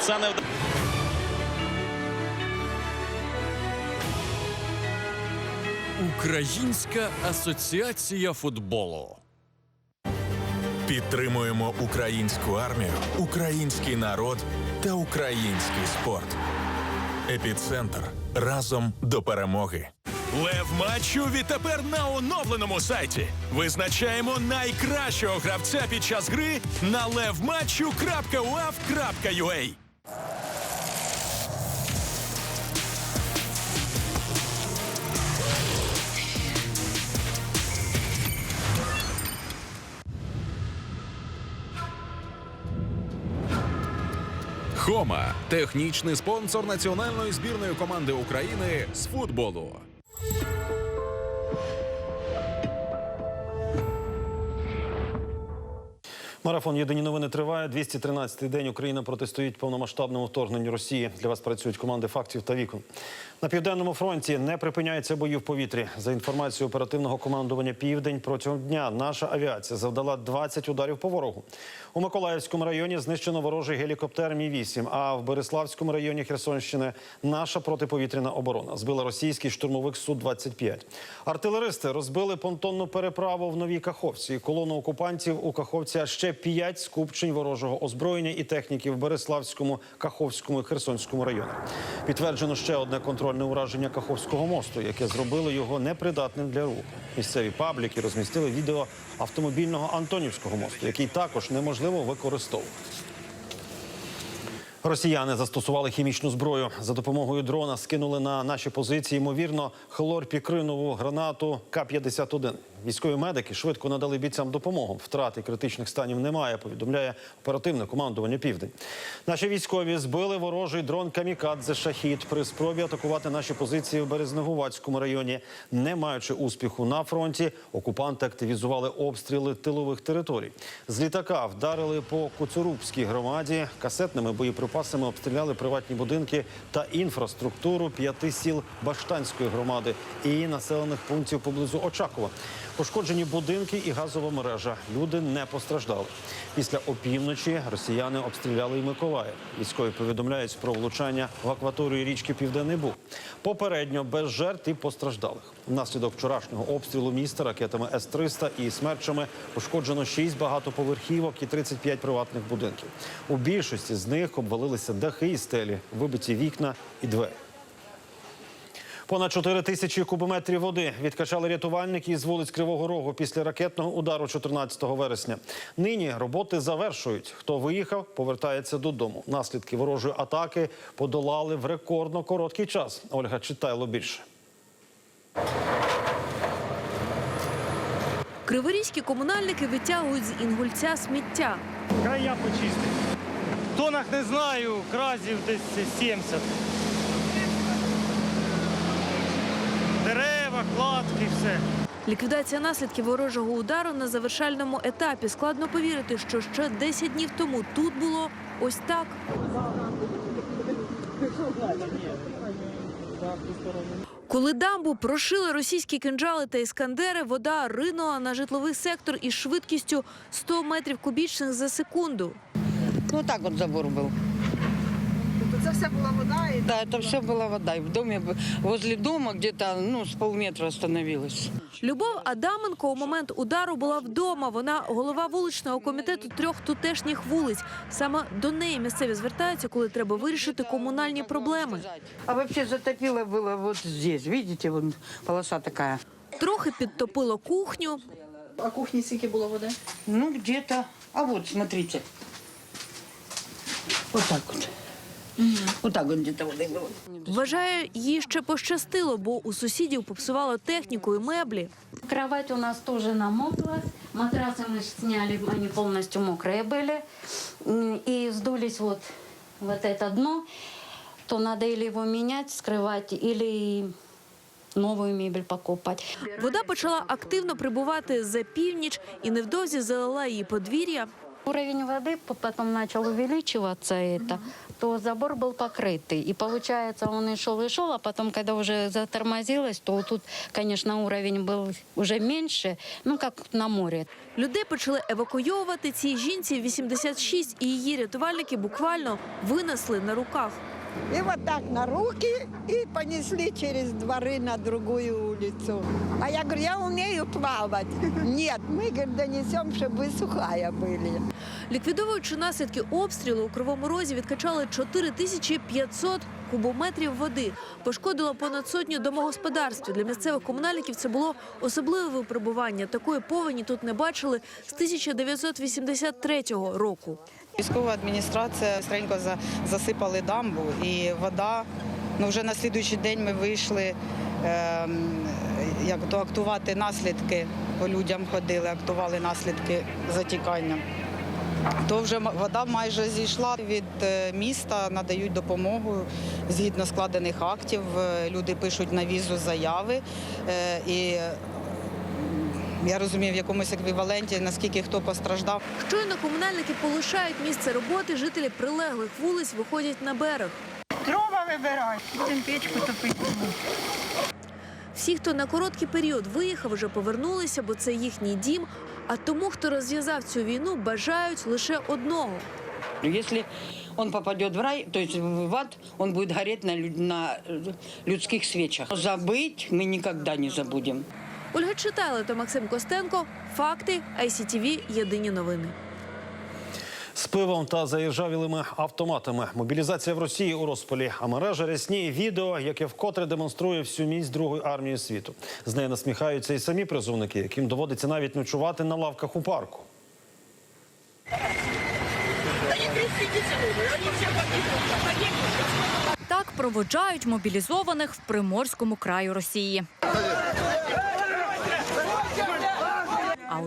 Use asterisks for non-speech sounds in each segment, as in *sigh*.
Це не Українська асоціація футболу. Підтримуємо українську армію, український народ та український спорт. Епіцентр разом до перемоги. Лев матчу відтепер на оновленому сайті. Визначаємо найкращого гравця під час гри на levmatchu.uaf.ua. Хома технічний спонсор національної збірної команди України з футболу. Марафон Єдині новини триває. 213-й день Україна протистоїть повномасштабному вторгненню Росії. Для вас працюють команди фактів та вікон. На південному фронті не припиняються бої в повітрі. За інформацією оперативного командування Південь протягом дня наша авіація завдала 20 ударів по ворогу. У Миколаївському районі знищено ворожий гелікоптер Мі 8 А в Береславському районі Херсонщини наша протиповітряна оборона збила російський штурмовик Су 25 Артилеристи розбили понтонну переправу в Новій Каховці. Колону окупантів у Каховці ще п'ять скупчень ворожого озброєння і техніки в Береславському, Каховському і Херсонському районах. Підтверджено ще одне контрольне ураження Каховського мосту, яке зробило його непридатним для руху. Місцеві пабліки розмістили відео автомобільного Антонівського мосту, який також неможливо використовувати. Росіяни застосували хімічну зброю за допомогою дрона. Скинули на наші позиції ймовірно хлорпікринову гранату К-51. Військові медики швидко надали бійцям допомогу. Втрати критичних станів немає. Повідомляє оперативне командування Південь. Наші військові збили ворожий дрон Камікадзе Шахід при спробі атакувати наші позиції в Березнегувацькому районі. Не маючи успіху на фронті, окупанти активізували обстріли тилових територій. З літака вдарили по Куцурубській громаді. Касетними боєприпасами обстріляли приватні будинки та інфраструктуру п'яти сіл Баштанської громади і населених пунктів поблизу Очакова. Пошкоджені будинки і газова мережа. Люди не постраждали. Після опівночі росіяни обстріляли і Миколаїв. Військові повідомляють про влучання в акваторію річки Південний Буг. Попередньо без жертв і постраждалих. Внаслідок вчорашнього обстрілу міста ракетами С-300 і смерчами пошкоджено 6 багатоповерхівок і 35 приватних будинків. У більшості з них обвалилися дахи і стелі, вибиті вікна і двері. Понад 4 тисячі кубометрів води відкачали рятувальники із вулиць Кривого Рогу після ракетного удару 14 вересня. Нині роботи завершують. Хто виїхав, повертається додому. Наслідки ворожої атаки подолали в рекордно короткий час. Ольга Читайло більше. Криворізькі комунальники витягують з інгульця сміття. Края почистити. Тонах не знаю, кразів десь 70. Дерева, кладки, все. Ліквідація наслідків ворожого удару на завершальному етапі. Складно повірити, що ще 10 днів тому тут було ось так. Коли дамбу прошили російські кинджали та іскандери, вода ринула на житловий сектор із швидкістю 100 метрів кубічних за секунду. Ну так вот забор был. Це все була вода і Да, это все была вода. И в доме, возле дома где-то ну, с полметра остановилась. Любов Адаменко у момент удару була вдома. Вона голова вуличного комітету трьох тутешніх вулиць. Саме до неї місцеві звертаються, коли треба вирішити комунальні проблеми. А вообще затопило было вот здесь. Видите, вон полоса такая. Трохи підтопило кухню. а кухні скільки було води? Ну, где-то... А вот, смотрите. Вот так вот. Вот так вот где-то воды было. Вважає, їй ще пощастило, бо у сусідів попсувало техніку і меблі. Кровать у нас тоже намокла. Матрасы мы сняли, они полностью мокрые были. М, И сдулись вот, вот это дно. То надо или его менять, скрывать, или новую мебель покупать. Вода почала активно прибувати за північ і невдовзі залила її подвір'я. Уровень воды по- потом начал увеличиваться, это, то забор был покрытый. И получается, он и шел, и шел, а потом, когда уже затормозилось, то тут, конечно, уровень был уже меньше, ну, как на море. Людей почали евакуйовувати. Цій жінці 86, і її рятувальники буквально винесли на руках. И вот так на руки и понесли через дворы на другую улицу. А я говорю, я умею плавать. *laughs* Нет, мы, говорит, донесем, чтобы вы сухая были. Ліквідовуючи наслідки обстрілу, у Кривому Розі відкачали 4500 кубометрів води. Пошкодило понад сотню домогосподарств. Для місцевих комунальників це було особливе випробування. Такої повені тут не бачили з 1983 року. Військова адміністрація стренько за- засипали дамбу, і вода. Ну вже на слідуючий день ми вийшли ем, як то актувати наслідки. По людям ходили, актували наслідки затікання. То вже вода майже зійшла від е, міста, надають допомогу згідно складених актів. Е, Люди пишуть на візу заяви. Е, І я розумію, в якомусь еквіваленті, наскільки хто постраждав. Щойно комунальники полишають місце роботи, жителі прилеглих вулиць виходять на берег. Дрова выбирай, будем печку топить. Всі, хто на короткий період виїхав, вже повернулися, бо це їхній дім. А тому, хто розв'язав цю війну, бажають лише одного. Если он попадет в рай, то есть в ад, он будет гореть на, лю- на э, людских свечах. Забыть мы никогда не забудем. Ольга Читайло та Максим Костенко. Факти ICTV Єдині новини. З пивом та заіржавілими автоматами. Мобілізація в Росії у розпалі. А мережа рясніє відео, яке вкотре демонструє всю міць Другої армії світу. З неї насміхаються і самі призовники, яким доводиться навіть ночувати на лавках у парку. Так проводжають мобілізованих в приморському краю Росії.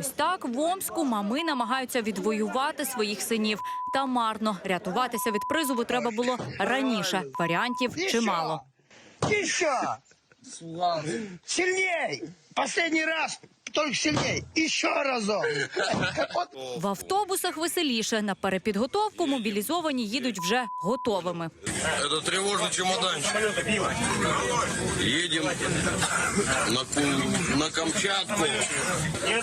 Ось так в Омську мами намагаються відвоювати своїх синів. Та марно рятуватися від призову треба було раніше. Варіантів чимало. Сильней! Последний раз, только сильней. Еще разок. В автобусах веселіше. На перепідготовку мобілізовані їдуть вже готовими. Это тревожный чемоданчик. Едем на, Кум- на Камчатку.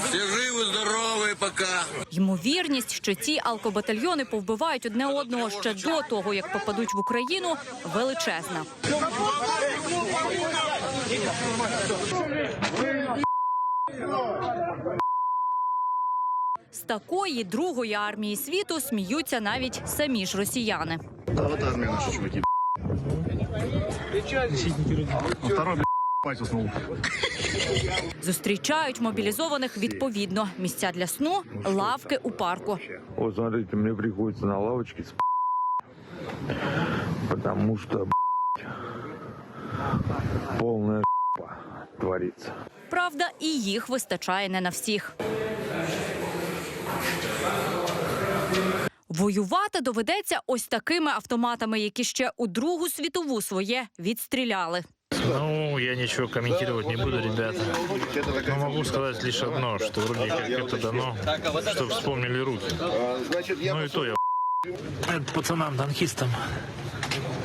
Все живы, здоровы пока. Ймовірність, що ці алкобатальйони повбивають одне одного ще до того, як попадуть в Україну, величезна. З такої другої армії світу сміються навіть самі ж росіяни. Зустрічають мобілізованих відповідно. Місця для сну, лавки у парку. Вот смотрите, мне приходится на лавочке сп... потому что б***ь, полная творится. Правда, і їх вистачає не на всіх. Воювати доведеться ось такими автоматами, які ще у Другу світову своє відстріляли. Ну, я ничего комментировать не буду, ребята. Но могу сказать лишь одно, что вроде как это дано, чтобы вспомнили руки. Ну и то я Это пацанам-танкистам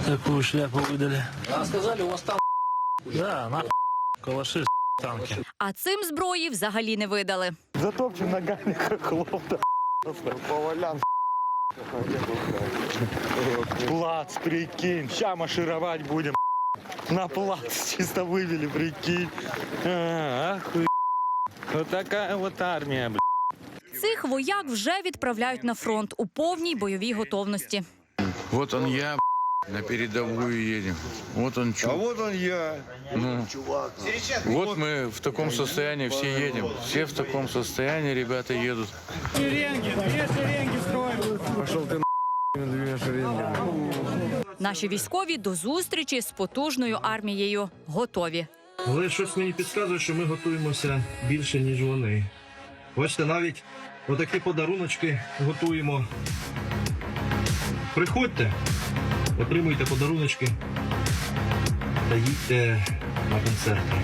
такую шляпу выдали. А сказали, у вас там Да, на калаши танки. А цим зброї взагалі не видали. Затопчем ногами хохлов, да. Повалян. Плац, прикинь. Ща маршировать будем. На плац чисто вывели, прикинь. А, охуй. Вот такая вот армия, бля. Цих вояк вже відправляють на фронт у повній бойовій готовності. Вот он я, на передовую едем. Вот он чувак. А вот он я. Ну, вот мы в таком состоянии все едем. Все в таком состоянии ребята едут. Наші військові до зустрічі з потужною армією готові. Але щось мені підказує, що ми готуємося більше, ніж вони. Бачите, навіть отакі подаруночки готуємо. Приходьте, отримуйте подаруночки та їдьте на концерти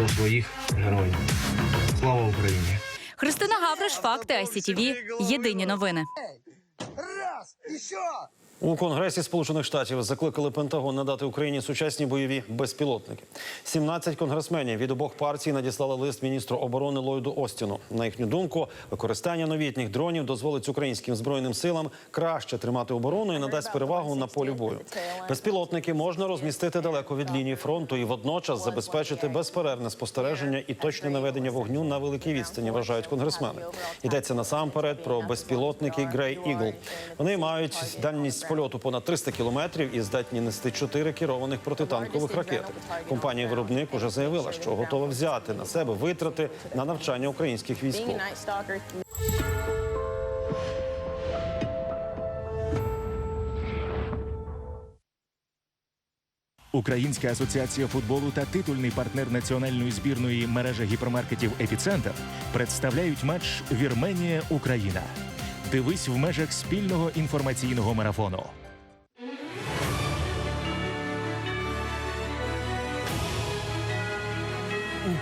до своїх героїв. Слава Україні! Христина Гавриш, факти ICTV. Єдині новини. У Конгресі Сполучених Штатів закликали Пентагон надати Україні сучасні бойові безпілотники. 17 конгресменів від обох партій надіслали лист міністру оборони Ллойду Остіну. На їхню думку, використання новітніх дронів дозволить українським збройним силам краще тримати оборону і надасть перевагу на полі бою. Безпілотники можна розмістити далеко від лінії фронту і водночас забезпечити безперервне спостереження і точне наведення вогню на великій відстані. Вважають конгресмени. Йдеться насамперед про безпілотники Grey Eagle. Вони мають дальність польоту понад 300 кілометрів і здатні нести чотири керованих протитанкових ракети. Компанія-виробник уже заявила, що готова взяти на себе витрати на навчання українських військових. Українська асоціація футболу та титульний партнер національної збірної мережа гіпермаркетів Епіцентр представляють матч Вірменія Україна. Дивись в межах спільного інформаційного марафону.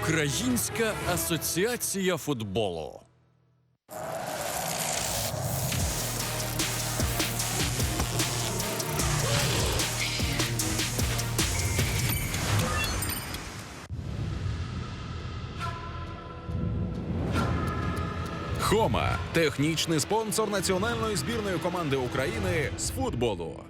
Українська асоціація футболу. Хома технічний спонсор національної збірної команди України з футболу.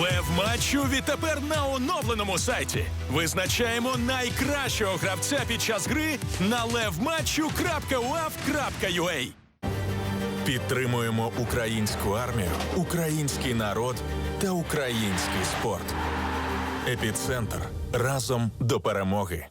Лев матчу відтепер на оновленому сайті. Визначаємо найкращого гравця під час гри на levmatchu.uaf.ua Підтримуємо українську армію, український народ та український спорт. Епіцентр разом до перемоги.